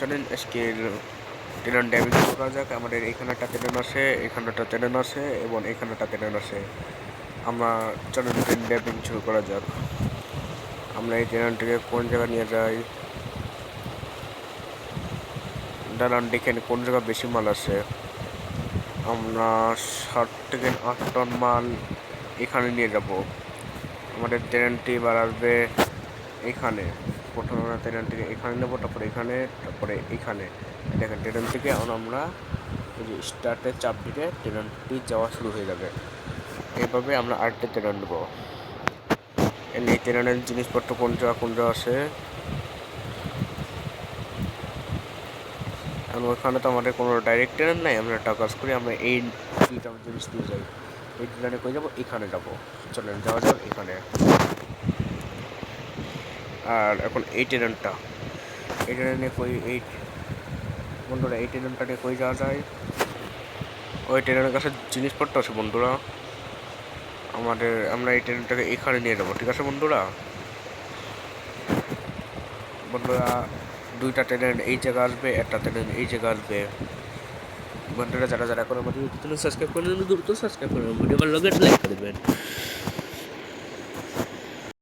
চলেন আজকে train damage করা যাক। আমাদের এখানেটা ট্রেন আসে এখানেটা ট্রেন আসে এবং এখানেটা ট্রেন আসে আমরা চলেন ট্রেন ড্যামেজ শুরু করা যাক। আমরা এই ট্রেনটিকে কোন জায়গায় নিয়ে যাই? দাঁড়ান, দেখেন কোন জায়গায় বেশি মাল আছে। আমরা ষাট থেকে আট টন মাল এখানে নিয়ে যাব। আমাদের ট্রেনটি এবার আসবে এখানে প্রথমে আমরা ট্রেন থেকে এখানে নেব, তারপরে এখানে তারপরে এখানে। দেখেন, ট্রেন থেকে এখন আমরা এই যে স্টার্টের চাপ দিলে ট্রেনটি যাওয়া শুরু হয়ে যাবে। এইভাবে আমরা আরেকটা ট্রেন নেব। এই ট্রেনের জিনিসপত্র কোন জায়গা কোন জায়গা আছে? এখন ওখানে তো আমাদের কোনো ডাইরেক্ট ট্রেন নাই, আমরা একটা কাজ করি, আমরা এই দুইটা জিনিস নিয়ে যাই। এই ট্রেনে কই যাব? এখানে যাব। চলেন, যাওয়া যাক এখানে। আর এখন এই ট্রেনটা। এই ট্রেনে কই এই বন্ধুরা, এই ট্রেনটা নিয়ে কই যাওয়া যায়? ওই ট্রেনের কাছে জিনিসপত্র আছে বন্ধুরা। আমাদের আমরা এই ট্রেনটাকে এখানে নিয়ে যাব, ঠিক আছে বন্ধুরা? বন্ধুরা, দুইটা ট্রেন এই জায়গা আসবে, একটা ট্রেন এই জায়গা আসবে। বন্ধুরা, যারা যারা করে আমাদের সাবস্ক্রাইব করে দ্রুত সাবস্ক্রাইব করে নেবেন। ভিডিও ভালো লাগে লাইক করে দেবেন।